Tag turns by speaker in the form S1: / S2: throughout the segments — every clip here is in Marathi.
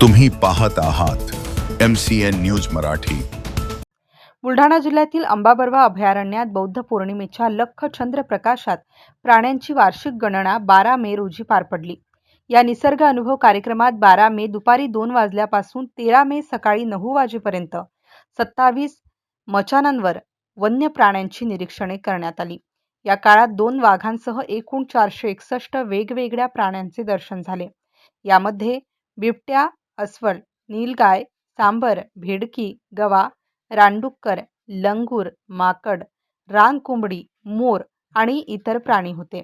S1: तुम्ही पाहत आहात M C N news Marathi.
S2: Buldhana जिल्ह्यातील अंबाबर्वा अभयारण्यात बौद्ध पौर्णिमेच्या लख चंद्र प्रकाशात प्राण्यांची वार्षिक गणना बारा मे रोजी पार पडली. या निसर्ग अनुभव कार्यक्रमात बारा मे दुपारी दोन वाजल्यापासून तेरा मे सकाळी नऊ वाजेपर्यंत सत्तावीस मचानांवर वन्य प्राण्यांची निरीक्षणे करण्यात आली. या काळात दोन वाघांसह एकूण चारशे एकसष्ट वेगवेगळ्या प्राण्यांचे दर्शन झाले. यामध्ये बिबट्या अस्वल नीलगाय सांबर भेडकी गवा रानडुक्कर लंगूर माकड रानकोंबडी मोर आणि इतर प्राणी होते.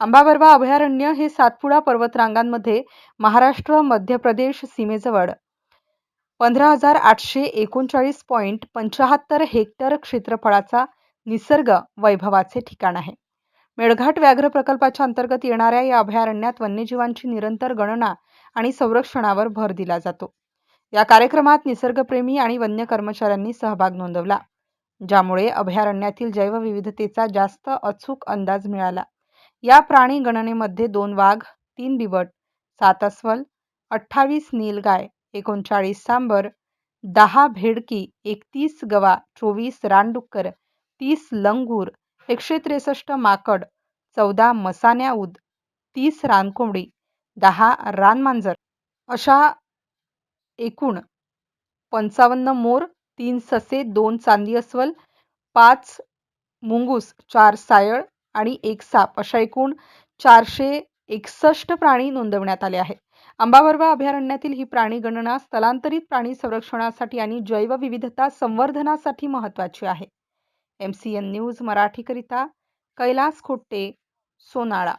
S2: अंबाबर्वा अभयारण्य हे सातपुडा पर्वतरांगांमध्ये महाराष्ट्र मध्य प्रदेश सीमेजवळ पंधरा हजार आठशे एकोणचाळीस पॉईंट पंचाहत्तर हेक्टर क्षेत्रफळाचा निसर्ग वैभवाचे ठिकाण आहे. मेळघाट व्याघ्र प्रकल्पाच्या अंतर्गत येणाऱ्या या अभयारण्यात वन्यजीवांची निरंतर गणना आणि संरक्षणावर भर दिला जातो. या कार्यक्रमात निसर्गप्रेमी आणि वन्य कर्मचाऱ्यांनी सहभाग नोंदवला ज्यामुळे अभयारण्यातील जैवविविधतेचा जास्त अचूक अंदाज मिळाला. या प्राणी गणनेमध्ये दोन वाघ तीन बिबट सात अस्वल अठ्ठावीस नीलगाय एकोणचाळीस सांबर दहा भेडकी एकतीस गवा चोवीस रानडुक्कर तीस लंगूर एकशे त्रेसष्ट माकड चौदा मसान्या उद तीस रानकोंबडी दहा रानमांजर अशा एकूण पंचावन्न मोर तीन ससे दोन चांदी अस्वल पाच मुंगूस चार सायळ आणि एक साप अशा एकूण चारशे एकसष्ट प्राणी नोंदवण्यात आले आहेत. अंबाबरवा अभयारण्यातील ही प्राणी गणना स्थलांतरित प्राणी संरक्षणासाठी आणि जैवविविधता संवर्धनासाठी महत्त्वाची आहे. एम सी एन न्यूज मराठीकरिता कैलास खोट्टे सोनाळा.